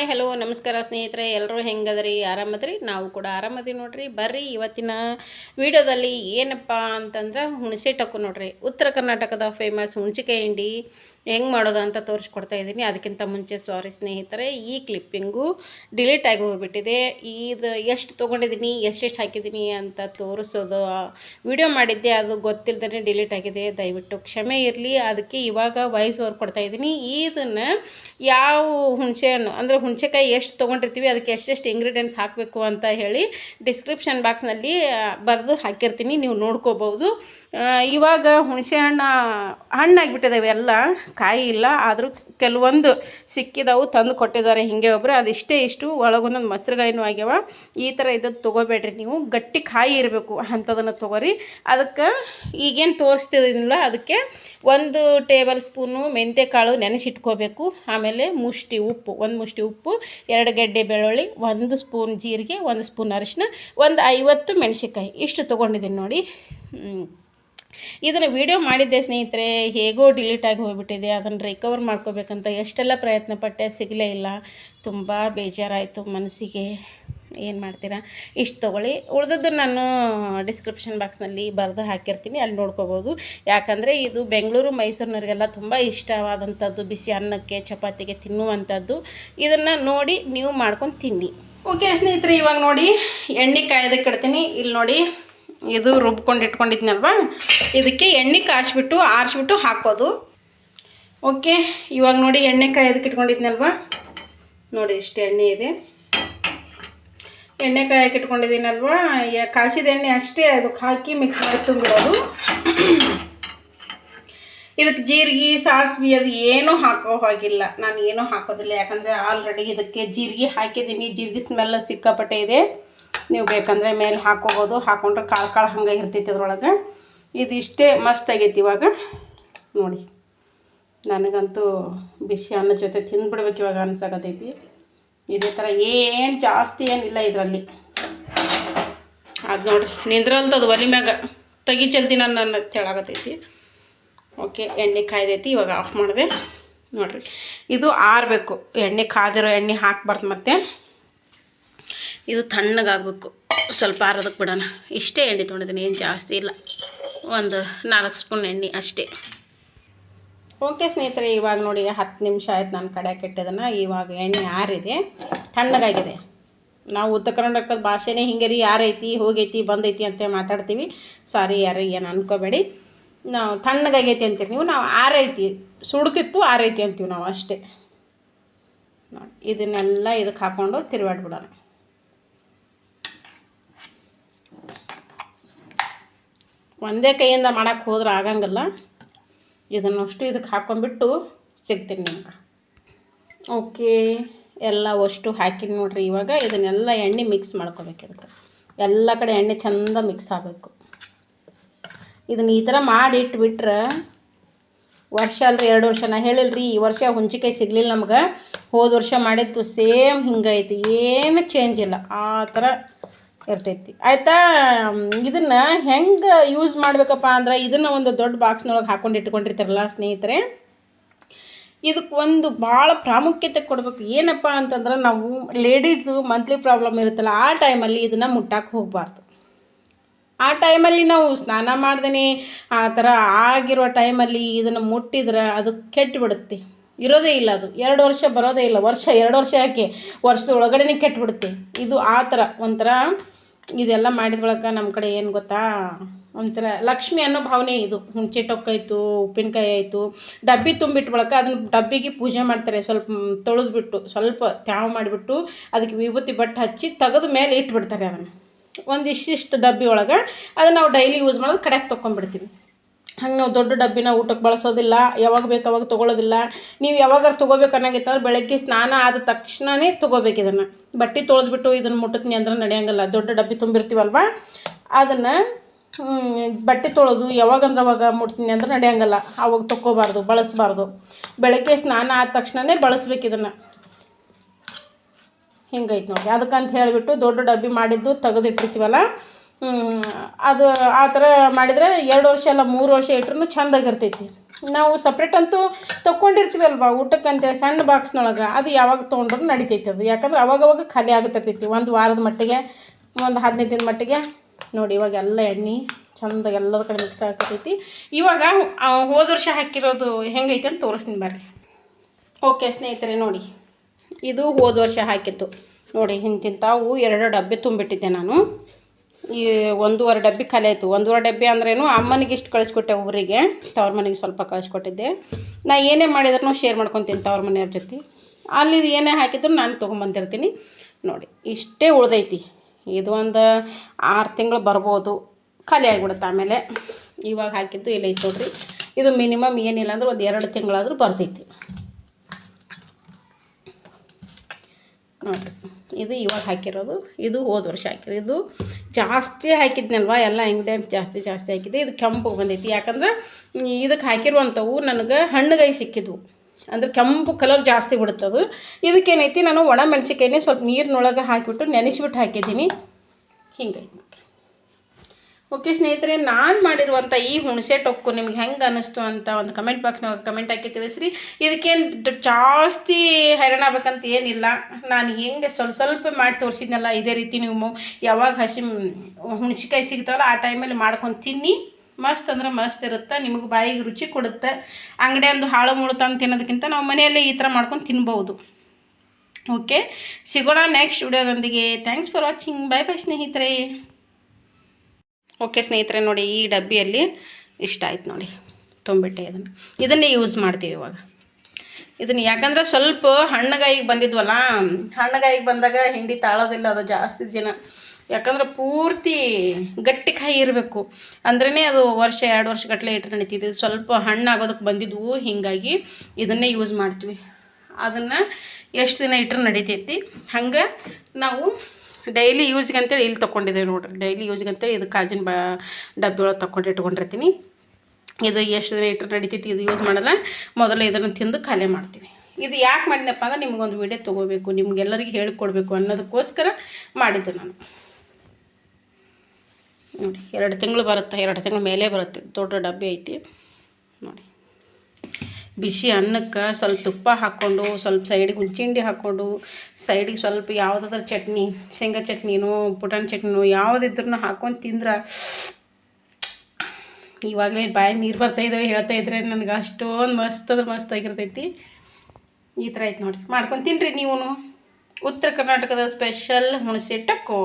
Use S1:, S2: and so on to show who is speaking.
S1: Hi, hello, ನಮಸ್ಕಾರ ಸ್ನೇಹಿತರೆ ಎಲ್ಲರೂ ಹೆಂಗದ್ರಿ? ಆರಾಮದ್ರಿ? ನಾವು ಕೂಡ ಆರಾಮದಿ ನೋಡ್ರಿ. ಬರ್ರಿ ಇವತ್ತಿನ ವಿಡಿಯೋದಲ್ಲಿ ಏನಪ್ಪ ಅಂತಂದ್ರೆ ಹುಣಸೆ ಟಕ್ಕು ನೋಡ್ರಿ. ಉತ್ತರ ಕರ್ನಾಟಕದ ಫೇಮಸ್ ಹುಣಸಿಕಾಯಿ ಹಿಂಡಿ ಹೆಂಗೆ ಮಾಡೋದು ಅಂತ ತೋರಿಸ್ಕೊಡ್ತಾ ಇದ್ದೀನಿ. ಅದಕ್ಕಿಂತ ಮುಂಚೆ ಸಾರಿ ಸ್ನೇಹಿತರೆ, ಈ ಕ್ಲಿಪ್ಪಿಂಗು ಡಿಲೀಟ್ ಆಗಿ ಹೋಗ್ಬಿಟ್ಟಿದೆ. ಇದು ಎಷ್ಟು ತೊಗೊಂಡಿದ್ದೀನಿ, ಎಷ್ಟೆಷ್ಟು ಹಾಕಿದ್ದೀನಿ ಅಂತ ತೋರಿಸೋದು ವಿಡಿಯೋ ಮಾಡಿದ್ದೆ. ಅದು ಗೊತ್ತಿಲ್ಲದೇ ಡಿಲೀಟ್ ಆಗಿದೆ. ದಯವಿಟ್ಟು ಕ್ಷಮೆ ಇರಲಿ. ಅದಕ್ಕೆ ಇವಾಗ ವಾಯ್ಸ್ ಓವರ್ ಕೊಡ್ತಾ ಇದ್ದೀನಿ. ಇದನ್ನು ಯಾವ ಹುಣಸೆ ಹಣ್ಣು ಅಂದರೆ ಹುಣಸೆಕಾಯಿ ಎಷ್ಟು ತೊಗೊಂಡಿರ್ತೀವಿ, ಅದಕ್ಕೆ ಎಷ್ಟೆಷ್ಟು ಇಂಗ್ರೀಡಿಯೆಂಟ್ಸ್ ಹಾಕಬೇಕು ಅಂತ ಹೇಳಿ ಡಿಸ್ಕ್ರಿಪ್ಷನ್ ಬಾಕ್ಸ್ನಲ್ಲಿ ಬರೆದು ಹಾಕಿರ್ತೀನಿ, ನೀವು ನೋಡ್ಕೋಬೋದು. ಇವಾಗ ಹುಣಸೆ ಹಣ್ಣು ಹಣ್ಣಾಗಿಬಿಟ್ಟಿದ್ದಾವೆ ಎಲ್ಲ, ಕಾಯಿ ಇಲ್ಲ, ಆದರೂ ಕೆಲವೊಂದು ಸಿಕ್ಕಿದವು, ತಂದು ಕೊಟ್ಟಿದ್ದಾರೆ ಹೀಗೆ ಒಬ್ಬರು ಅದಿಷ್ಟೇ ಇಷ್ಟು, ಒಳಗೊಂದೊಂದು ಮೊಸರುಗಾಯಿನೂ ಆಗ್ಯಾವ. ಈ ಥರ ಇದ್ದದ್ದು ತೊಗೋಬೇಡ್ರಿ ನೀವು. ಗಟ್ಟಿ ಕಾಯಿ ಇರಬೇಕು ಅಂಥದನ್ನು ತೊಗೋರಿ. ಅದಕ್ಕೆ ಈಗೇನು ತೋರಿಸ್ತಿದಿಲ್ಲ ಅದಕ್ಕೆ ಒಂದು ಟೇಬಲ್ ಸ್ಪೂನು ಮೆಂತ್ಯಕಾಳು ನೆನೆಸಿಟ್ಕೋಬೇಕು. ಆಮೇಲೆ ಮುಷ್ಟಿ, ಉಪ್ಪು, ಒಂದು ಮುಷ್ಟಿ ಎರಡು ಗೆಡ್ಡೆ ಬೆಳ್ಳುಳ್ಳಿ, ಒಂದು ಸ್ಪೂನ್ ಜೀರಿಗೆ, ಒಂದು ಸ್ಪೂನ್ ಅರಿಶಿನ ಒಂದು ಐವತ್ತು ಮೆಣಸಿನ್ಕಾಯಿ. ಇಷ್ಟು ತೊಗೊಂಡಿದ್ದೀನಿ ನೋಡಿ. ಇದನ್ನು ವಿಡಿಯೋ ಮಾಡಿದ್ದೆ ಸ್ನೇಹಿತರೆ, ಹೇಗೋ ಡಿಲೀಟ್ ಆಗಿ ಹೋಗ್ಬಿಟ್ಟಿದೆ. ಅದನ್ನು ರಿಕವರ್ ಮಾಡ್ಕೋಬೇಕಂತ ಎಷ್ಟೆಲ್ಲ ಪ್ರಯತ್ನ ಪಟ್ಟೆ ಸಿಗಲೇ ಇಲ್ಲ. ತುಂಬ ಬೇಜಾರಾಯಿತು ಮನಸ್ಸಿಗೆ. ಏನು ಮಾಡ್ತೀರಾ? ಇಷ್ಟು ತೊಗೊಳ್ಳಿ. ಉಳಿದದ್ದು ನಾನು ಡಿಸ್ಕ್ರಿಪ್ಷನ್ ಬಾಕ್ಸ್ನಲ್ಲಿ ಬರೆದು ಹಾಕಿರ್ತೀನಿ, ಅಲ್ಲಿ ನೋಡ್ಕೋಬೋದು. ಯಾಕಂದರೆ ಇದು ಬೆಂಗಳೂರು, ಮೈಸೂರಿನವರಿಗೆಲ್ಲ ತುಂಬ ಇಷ್ಟವಾದಂಥದ್ದು ಬಿಸಿ ಅನ್ನಕ್ಕೆ, ಚಪಾತಿಗೆ ತಿನ್ನುವಂಥದ್ದು. ಇದನ್ನು ನೋಡಿ ನೀವು ಮಾಡ್ಕೊಂಡು ತಿನ್ನಿ. ಓಕೆ ಸ್ನೇಹಿತರೆ, ಇವಾಗ ನೋಡಿ ಎಣ್ಣೆ ಕಾಯೋದಕ್ಕೆ ಇಡ್ತೀನಿ ಇಲ್ಲಿ ನೋಡಿ, ಇದು ರುಬ್ಕೊಂಡು ಇಟ್ಕೊಂಡಿದ್ನಲ್ವ? ಇದಕ್ಕೆ ಎಣ್ಣೆ ಕಾಯಿಸ್ಬಿಟ್ಟು, ಆರಿಸ್ಬಿಟ್ಟು ಹಾಕೋದು. ಓಕೆ, ಇವಾಗ ನೋಡಿ ಎಣ್ಣೆ ಕಾಯೋದಕ್ಕೆ ಇಟ್ಕೊಂಡಿದ್ನಲ್ವಾ? ನೋಡಿ, ಇಷ್ಟು ಎಣ್ಣೆ ಇದೆ. ಎಣ್ಣೆ ಕಾಯಕ್ಕೆ ಇಟ್ಕೊಂಡಿದ್ದೀನಲ್ವಾ ಕಾಸಿದ ಎಣ್ಣೆ ಅಷ್ಟೇ ಅದಕ್ಕೆ ಹಾಕಿ ಮಿಕ್ಸ್ ಮಾಡಿ ಇದಕ್ಕೆ ಜೀರಿಗೆ, ಸಾಸಿವೆ ಅದು ಏನೂ ಹಾಕೋ ಹಾಗಿಲ್ಲ. ನಾನು ಏನೂ ಹಾಕೋದಿಲ್ಲ. ಯಾಕಂದರೆ ಆಲ್ರೆಡಿ ಇದಕ್ಕೆ ಜೀರಿಗೆ ಹಾಕಿದ್ದೀನಿ. ಜೀರಿಗೆ ಸ್ಮೆಲ್ ಸಿಕ್ಕಾಪಟ್ಟೆ ಇದೆ. ನೀವು ಬೇಕಂದರೆ ಮೇಲೆ ಹಾಕೋಬೋದು. ಹಾಕೊಂಡ್ರೆ ಕಾಳು ಕಾಳು ಹಂಗೆ ಇರ್ತೈತಿ ಅದ್ರೊಳಗೆ. ಇದಿಷ್ಟೇ ಮಸ್ತ್ ಆಗೈತಿ ಇವಾಗ. ನೋಡಿ, ನನಗಂತೂ ಬಿಸಿ ಅನ್ನ ಜೊತೆ ತಿಂದ್ಬಿಡ್ಬೇಕು ಇವಾಗ ಅನ್ಸಾಕತೈತಿ ಇದೇ ಥರ ಏನು ಜಾಸ್ತಿ ಏನಿಲ್ಲ ಇದರಲ್ಲಿ. ಅದು ನೋಡ್ರಿ ನಿಂದ್ರಲ್ತದು ಒಲಿ ಮ್ಯಾಗ. ತೆಗಿ ಜಲ್ದಿ ನಾನು ನನ್ನ ಹೇಳಾಕತೈತಿ ಓಕೆ, ಎಣ್ಣೆ ಕಾಯ್ದೈತಿ, ಇವಾಗ ಆಫ್ ಮಾಡಿದೆ. ನೋಡಿರಿ, ಇದು ಆರಬೇಕು. ಎಣ್ಣೆ ಕಾದಿರೋ ಎಣ್ಣೆ ಹಾಕ್ಬಾರ್ದು ಮತ್ತೆ. ಇದು ತಣ್ಣಗಾಗಬೇಕು. ಸ್ವಲ್ಪ ಆರೋದಕ್ಕೆ ಬಿಡೋಣ. ಇಷ್ಟೇ ಎಣ್ಣೆ ತೊಗೊಂಡಿದ್ದೀನಿ, ಏನು ಜಾಸ್ತಿ ಇಲ್ಲ. ಒಂದು ನಾಲ್ಕು ಸ್ಪೂನ್ ಎಣ್ಣೆ ಅಷ್ಟೇ. ಓಕೆ ಸ್ನೇಹಿತರೆ, ಇವಾಗ ನೋಡಿ ಹತ್ತು ನಿಮಿಷ ಆಯ್ತು ನಾನು ಕಡೆ ಕೆಟ್ಟದನ್ನು. ಇವಾಗ ಎಣ್ಣೆ ಆರಿದೆ. ತಣ್ಣಗಾಗಿದೆ. ನಾವು ಉತ್ತರ ಕರ್ನಾಟಕದ ಭಾಷೆನೇ ಹಿಂಗೆ ರೀ, ಯಾರೈತಿ, ಹೋಗೈತಿ, ಬಂದೈತಿ ಅಂತ ಮಾತಾಡ್ತೀವಿ. ಸಾರಿ ಯಾರು ಏನು ಅನ್ಕೋಬೇಡಿ. ನಾವು ತಣ್ಣಗಾಗೈತಿ ಅಂತೀರಿ ನೀವು, ನಾವು ಆರೈತಿ. ಸುಡ್ತಿತ್ತು ಆರೈತಿ ಅಂತೀವಿ ನಾವು ಅಷ್ಟೇ. ನೋಡಿ, ಇದನ್ನೆಲ್ಲ ಇದಕ್ಕೆ ಹಾಕ್ಕೊಂಡು ತಿರುಗಾಡ್ಬಿಡೋಣ. ಒಂದೇ ಕೈಯಿಂದ ಮಾಡೋಕ್ಕೆ ಹೋದ್ರೆ ಆಗಂಗಿಲ್ಲ. ಇದನ್ನಷ್ಟು ಇದಕ್ಕೆ ಹಾಕೊಂಡ್ಬಿಟ್ಟು ಸಿಗ್ತೀನಿ ನಿಮ್ಗೆ. ಓಕೆ, ಎಲ್ಲ ಅಷ್ಟು ಹಾಕಿನಿ ನೋಡ್ರಿ ಇವಾಗ. ಇದನ್ನೆಲ್ಲ ಎಣ್ಣೆ ಮಿಕ್ಸ್ ಮಾಡ್ಕೋಬೇಕು ಇದಕ್ಕೆ. ಎಲ್ಲ ಕಡೆ ಎಣ್ಣೆ ಚಂದ ಮಿಕ್ಸ್ ಆಗಬೇಕು. ಇದನ್ನು ಈ ಥರ ಮಾಡಿ ಇಟ್ಬಿಟ್ರೆ ವರ್ಷ ಅಲ್ರಿ, ಎರಡು ವರ್ಷ. ನಾ ಹೇಳಿಲ್ರಿ, ಈ ವರ್ಷ ಹುಂಚಿಕಾಯಿ ಸಿಗಲಿಲ್ಲ ನಮ್ಗೆ. ಹೋದ ವರ್ಷ ಮಾಡಿದ್ದು ಸೇಮ್ ಹಿಂಗೈತಿ. ಏನು ಚೇಂಜ್ ಇಲ್ಲ. ಆ ಥರ ಇರ್ತೈತಿ. ಆಯ್ತಾ, ಇದನ್ನು ಹೆಂಗೆ ಯೂಸ್ ಮಾಡಬೇಕಪ್ಪ ಅಂದ್ರೆ ಇದನ್ನು ಒಂದು ದೊಡ್ಡ ಬಾಕ್ಸ್ನೊಳಗೆ ಹಾಕೊಂಡು ಇಟ್ಕೊಂಡಿರ್ತಾರಲ್ಲ ಸ್ನೇಹಿತರೆ ಇದಕ್ಕೆ ಒಂದು ಭಾಳ ಪ್ರಾಮುಖ್ಯತೆ ಕೊಡಬೇಕು. ಏನಪ್ಪ ಅಂತಂದ್ರೆ ನಾವು ಲೇಡೀಸು ಮಂತ್ಲಿ ಪ್ರಾಬ್ಲಮ್ ಇರುತ್ತಲ್ಲ, ಆ ಟೈಮಲ್ಲಿ ಇದನ್ನು ಮುಟ್ಟಕ್ಕೆ ಹೋಗಬಾರ್ದು. ಆ ಟೈಮಲ್ಲಿ ನಾವು ಸ್ನಾನ ಮಾಡ್ದೇ ಆ ಥರ ಆಗಿರೋ ಟೈಮಲ್ಲಿ ಇದನ್ನು ಮುಟ್ಟಿದ್ರೆ ಅದು ಕೆಟ್ಟು ಬಿಡುತ್ತೆ ಇರೋದೇ ಇಲ್ಲ ಅದು. ಎರಡು ವರ್ಷ ಬರೋದೇ ಇಲ್ಲ. ವರ್ಷ ಎರಡು ವರ್ಷ ಯಾಕೆ? ವರ್ಷದ ಒಳಗಡೆನೇ ಕೆಟ್ಟುಬಿಡುತ್ತೆ ಇದು ಆ ಥರ ಒಂಥರ ಇದೆಲ್ಲ ಮಾಡಿದ ಒಳಗೆ ನಮ್ಮ ಕಡೆ ಏನು ಗೊತ್ತಾ? ಒಂಥರ ಲಕ್ಷ್ಮಿ ಅನ್ನೋ ಭಾವನೆ ಇದು. ಹುಣಸೆ ಟೊಕ್ಕಾಯ್ತು, ಉಪ್ಪಿನಕಾಯಿ ಆಯಿತು, ಡಬ್ಬಿ ತುಂಬಿಟ್ಟು ಬಳಕ ಅದನ್ನ ಡಬ್ಬಿಗೆ ಪೂಜೆ ಮಾಡ್ತಾರೆ. ಸ್ವಲ್ಪ ತೊಳೆದ್ಬಿಟ್ಟು, ಸ್ವಲ್ಪ ತ್ಯಾವ್ ಮಾಡಿಬಿಟ್ಟು ಅದಕ್ಕೆ ವಿಭೂತಿ ಬಟ್ಟೆ ಹಚ್ಚಿ ತೆಗೆದ ಮೇಲೆ ಇಟ್ಬಿಡ್ತಾರೆ ಅದನ್ನು. ಒಂದಿಷ್ಟಿಷ್ಟು ಡಬ್ಬಿ ಒಳಗೆ ಅದನ್ನು ನಾವು ಡೈಲಿ ಯೂಸ್ ಮಾಡೋದು ಕಡೆಗೆ ತೊಗೊಂಡ್ಬಿಡ್ತೀವಿ ಹಂಗೆ ನಾವು ದೊಡ್ಡ ಡಬ್ಬಿನ ಊಟಕ್ಕೆ ಬಳಸೋದಿಲ್ಲ, ಯಾವಾಗ ಬೇಕು ಅವಾಗ ತೊಗೊಳ್ಳೋದಿಲ್ಲ ನೀವು ಯಾವಾಗಾರು ತೊಗೋಬೇಕು ಅನ್ನೋಂಗಿತ್ತಂದ್ರೆ ಬೆಳಗ್ಗೆ ಸ್ನಾನ ಆದ ತಕ್ಷಣವೇ ತೊಗೋಬೇಕು ಇದನ್ನು. ಬಟ್ಟೆ ತೊಳೆದ್ಬಿಟ್ಟು ಇದನ್ನು ಮುಟ್ಟಕ್ಕೆ ಅಂದ್ರೆ ನಡೆಯಂಗಿಲ್ಲ, ದೊಡ್ಡ ಡಬ್ಬಿ ತುಂಬಿರ್ತೀವಲ್ವ? ಅದನ್ನು ಬಟ್ಟೆ ತೊಳೆದು ಯಾವಾಗಂದ್ರೆ ಅವಾಗ ಮುಟ್ತೀನಿ ಅಂದ್ರೆ ನಡೆಯೋಂಗಲ್ಲ. ಅವಾಗ ತೊಕ್ಕೋಬಾರ್ದು, ಬಳಸಬಾರ್ದು. ಬೆಳಗ್ಗೆ ಸ್ನಾನ ಆದ ತಕ್ಷಣವೇ ಬಳಸ್ಬೇಕು ಇದನ್ನು. ಹಿಂಗೈತೆ ನೋಡಿ ಅದಕ್ಕಂತ ಹೇಳಿಬಿಟ್ಟು ದೊಡ್ಡ ಡಬ್ಬಿ ಮಾಡಿದ್ದು ತೆಗೆದಿಟ್ಟಿರ್ತೀವಲ್ಲ ಅದು ಆ ಥರ ಮಾಡಿದರೆ ಎರಡು ವರ್ಷ ಅಲ್ಲ, ಮೂರು ವರ್ಷ ಇಟ್ರೂ ಚೆಂದಾಗಿರ್ತೈತಿ. ನಾವು ಸಪ್ರೇಟ್ ಅಂತೂ ತೊಗೊಂಡಿರ್ತೀವಲ್ವ ಊಟಕ್ಕಂತೇಳಿ ಸಣ್ಣ ಬಾಕ್ಸ್ನೊಳಗೆ ಅದು ಯಾವಾಗ ತೊಗೊಂಡ್ರೂ ನಡಿತೈತಿ ಅದು. ಯಾಕಂದ್ರೆ ಅವಾಗವಾಗ ಖಾಲಿ ಆಗುತ್ತಿರ್ತೈತಿ ಒಂದು ವಾರದ ಮಟ್ಟಿಗೆ, ಒಂದು ಹದಿನೈದು ದಿನ ಮಟ್ಟಿಗೆ. ನೋಡಿ, ಇವಾಗ ಎಲ್ಲ ಎಣ್ಣೆ ಚಂದ ಎಲ್ಲದ ಕಡೆ ಮಿಕ್ಸ್ ಆಗತೈತಿ. ಇವಾಗ ಹೋದ ವರ್ಷ ಹಾಕಿರೋದು ಹೆಂಗೈತೆ ಅಂತ ತೋರಿಸ್ತೀನಿ ಬರ್ರಿ. ಓಕೆ, ಸ್ನೇಹಿತರೆ, ನೋಡಿ. ಇದು ಹೋದ ವರ್ಷ ಹಾಕಿತ್ತು ನೋಡಿ, ಹಿಂತಿಂತಾವು ಎರಡು ಡಬ್ಬೆ ತುಂಬಿಟ್ಟಿದ್ದೆ ನಾನು. ಈ ಒಂದೂವರೆ ಡಬ್ಬಿ ಖಾಲಿ ಆಯಿತು. ಒಂದೂವರೆ ಡಬ್ಬಿ ಅಂದ್ರೇನು ಅಮ್ಮನಿಗೆ ಇಷ್ಟು ಕಳಿಸ್ಕೊಟ್ಟೆ ಊರಿಗೆ. ತವ್ರ ಮನೆಗೆ ಸ್ವಲ್ಪ ಕಳಿಸ್ಕೊಟ್ಟಿದ್ದೆ. ನಾ ಏನೇ ಮಾಡಿದ್ರೂ ಶೇರ್ ಮಾಡ್ಕೊತೀನಿ ತವ್ರ ಮನೆಯವ್ರ ಜೊತೆ. ಅಲ್ಲಿ ಏನೇ ಹಾಕಿದ್ರು ನಾನು ತೊಗೊಂಬಂದಿರ್ತೀನಿ. ನೋಡಿ, ಇಷ್ಟೇ ಉಳ್ದೈತಿ. ಇದು ಒಂದು ಆರು ತಿಂಗಳು ಬರ್ಬೋದು. ಖಾಲಿ ಆಗಿಬಿಡುತ್ತೆ ಆಮೇಲೆ. ಇವಾಗ ಹಾಕಿದ್ದು ಇಲ್ಲ ಐತೆ ನೋಡ್ರಿ. ಇದು ಮಿನಿಮಮ್ ಏನಿಲ್ಲ ಅಂದ್ರೆ ಒಂದು ಎರಡು ತಿಂಗಳಾದರೂ ಬರ್ತೈತಿ. ನೋಡಿರಿ, ಇದು ಇವಾಗ ಹಾಕಿರೋದು. ಇದು ಹೋದ ವರ್ಷ ಹಾಕಿರೋದು. ಇದು ಜಾಸ್ತಿ ಹಾಕಿದ್ನಲ್ವ? ಎಲ್ಲ ಇಂಗ್ರೀಡಿಯೆಂಟ್ ಜಾಸ್ತಿ ಜಾಸ್ತಿ ಹಾಕಿದ್ದೆ. ಇದು ಕೆಂಪು ಬಂದೈತಿ. ಯಾಕಂದ್ರೆ ಇದಕ್ಕೆ ಹಾಕಿರುವಂಥವು ನನಗೆ ಹಣ್ಣುಗಾಯಿ ಸಿಕ್ಕಿದ್ವು. ಅಂದ್ರೆ ಕೆಂಪು ಕಲರ್ ಜಾಸ್ತಿ ಬಿಡುತ್ತದು ಇದಕ್ಕೇನೈತಿ, ನಾನು ಒಣ ಮೆಣಸಿಕಾಯಿನೇ ಸ್ವಲ್ಪ ನೀರಿನೊಳಗೆ ಹಾಕಿಬಿಟ್ಟು ನೆನೆಸಿಬಿಟ್ಟು ಹಾಕಿದ್ದೀನಿ. ಹಿಂಗೈತಿ ಓಕೆ ಸ್ನೇಹಿತರೆ, ನಾನು ಮಾಡಿರುವಂಥ ಈ ಹುಣಸೆ ಟೊಕ್ಕು ನಿಮ್ಗೆ ಹೆಂಗೆ ಅನ್ನಿಸ್ತು ಅಂತ ಒಂದು ಕಮೆಂಟ್ ಬಾಕ್ಸ್ನೊಳಗೆ ಕಮೆಂಟ್ ಹಾಕಿ ತಿಳಿಸ್ರಿ. ಇದಕ್ಕೇನು ಜಾಸ್ತಿ ಹೈರಾಣ ಆಗ್ಬೇಕಂತ ಏನಿಲ್ಲ. ನಾನು ಹೆಂಗೆ ಸ್ವಲ್ಪ ಸ್ವಲ್ಪ ಮಾಡಿ ತೋರಿಸಿದ್ನಲ್ಲ, ಇದೇ ರೀತಿ ನೀವು ಯಾವಾಗ ಹಸಿ ಹುಣಸಿಕಾಯಿ ಸಿಗ್ತಾವಲ್ಲ, ಆ ಟೈಮಲ್ಲಿ ಮಾಡ್ಕೊಂಡು ತಿನ್ನಿ. ಮಸ್ತ್ ಅಂದ್ರೆ ಮಸ್ತ್ ಇರುತ್ತೆ, ನಿಮಗೆ ಬಾಯಿಗೆ ರುಚಿ ಕೊಡುತ್ತೆ. ಅಂಗಡಿ ಅಂದು ಹಾಳು ಮುಳು ತಂದು ತಿನ್ನೋದಕ್ಕಿಂತ ನಾವು ಮನೆಯಲ್ಲೇ ಈ ಥರ ಮಾಡ್ಕೊಂಡು ತಿನ್ಬೋದು. ಓಕೆ, ಸಿಗೋಣ next ವಿಡಿಯೋದೊಂದಿಗೆ thanks for watching bye bye ಸ್ನೇಹಿತರೆ. ಓಕೆ ಸ್ನೇಹಿತರೆ, ನೋಡಿ ಈ ಡಬ್ಬಿಯಲ್ಲಿ ಇಷ್ಟ ಆಯ್ತು ನೋಡಿ, ತುಂಬಿಟ್ಟೆ ಇದನ್ನು. ಇದನ್ನೇ ಯೂಸ್ ಮಾಡ್ತೀವಿ ಇವಾಗ. ಇದನ್ನು ಯಾಕಂದ್ರೆ ಸ್ವಲ್ಪ ಹಣ್ಣಗಾಯಿಗೆ ಬಂದಿದ್ವಲ್ಲ, ಹಣ್ಣಗಾಯಿಗೆ ಬಂದಾಗ ಹಿಂಡಿ ತಾಳೋದಿಲ್ಲ ಅದು ಜಾಸ್ತಿ ದಿನ ಯಾಕಂದ್ರೆ ಪೂರ್ತಿ ಗಟ್ಟಿ ಕಾಯಿ ಇರಬೇಕು. ಅಂದ್ರೇ ಅದು ವರ್ಷ, ಎರಡು ವರ್ಷ ಗಟ್ಟಲೆ ಇಟ್ಟು ನಡೀತಿದೆ. ಸ್ವಲ್ಪ ಹಣ್ಣಾಗೋದಕ್ಕೆ ಬಂದಿದ್ವು, ಹೀಗಾಗಿ ಇದನ್ನೇ ಯೂಸ್ ಮಾಡ್ತೀವಿ. ಅದನ್ನು ಎಷ್ಟು ದಿನ ಇಟ್ಟರೆ ನಡೀತೈತಿ? ಹಂಗೆ ನಾವು ಡೈಲಿ ಯೂಸ್ಗೆ ಅಂತೇಳಿ ಇಲ್ಲಿ ತೊಗೊಂಡಿದ್ದೇವೆ ನೋಡಿರಿ. ಡೈಲಿ ಯೂಸ್ಗೆ ಅಂತೇಳಿ ಇದು ಕಾಜಿನ ಬಾ ಡಬ್ಬಿ ಒಳಗೆ ತೊಗೊಂಡು ಇಟ್ಕೊಂಡಿರ್ತೀನಿ. ಇದು ಎಷ್ಟು ದಿನ ಇಟ್ಟರೆ ನಡಿತೈತಿ ಇದು ಯೂಸ್ ಮಾಡಲ್ಲ. ಮೊದಲು ಇದನ್ನು ತಿಂದು ಖಾಲಿ ಮಾಡ್ತೀನಿ. ಇದು ಯಾಕೆ ಮಾಡಿದ್ನಪ್ಪ ಅಂದ್ರೆ ನಿಮಗೊಂದು ವಿಡಿಯೋ ತೊಗೋಬೇಕು, ನಿಮ್ಗೆಲ್ಲರಿಗೆ ಹೇಳಿಕೊಡ್ಬೇಕು ಅನ್ನೋದಕ್ಕೋಸ್ಕರ ಮಾಡಿದ್ದು ನಾನು. ನೋಡಿ, ಎರಡು ತಿಂಗಳು ಬರುತ್ತೆ, ಎರಡು ತಿಂಗಳು ಮೇಲೆ ಬರುತ್ತೆ, ದೊಡ್ಡ ಡಬ್ಬಿ ಐತಿ. ನೋಡಿ. ಬಿಸಿ ಅನ್ನಕ್ಕೆ ಸ್ವಲ್ಪ ತುಪ್ಪ ಹಾಕ್ಕೊಂಡು, ಸ್ವಲ್ಪ ಸೈಡಿಗೆ ಹುಣ್ಚಿಂಡಿ ಹಾಕ್ಕೊಂಡು ಸೈಡಿಗೆ ಸ್ವಲ್ಪ ಯಾವುದಾದ್ರೂ ಚಟ್ನಿ, ಶೇಂಗಾ ಚಟ್ನಿನೋ, ಪುಟಾಣಿ ಚಟ್ನಿನೋ ಯಾವುದಿದ್ರೂ ಹಾಕ್ಕೊಂಡು ತಿಂದ್ರೆ ಇವಾಗಲೇ ಬಾಯಿ ನೀರು ಬರ್ತಾ ಇದ್ದಾವೆ ಹೇಳ್ತಾ ಇದ್ರೆ ನನಗೆ ಅಷ್ಟೊಂದು ಮಸ್ತ್ ಅಂದ್ರೆ ಮಸ್ತ್ ಆಗಿರ್ತೈತಿ. ಈ ಥರ ಐತೆ ನೋಡಿರಿ. ಮಾಡ್ಕೊಂಡು ತಿನ್ನಿರಿ ನೀವು ಉತ್ತರ ಕರ್ನಾಟಕದ ಸ್ಪೆಷಲ್ ಹುಣಸೆ ಟಕ್ಕು.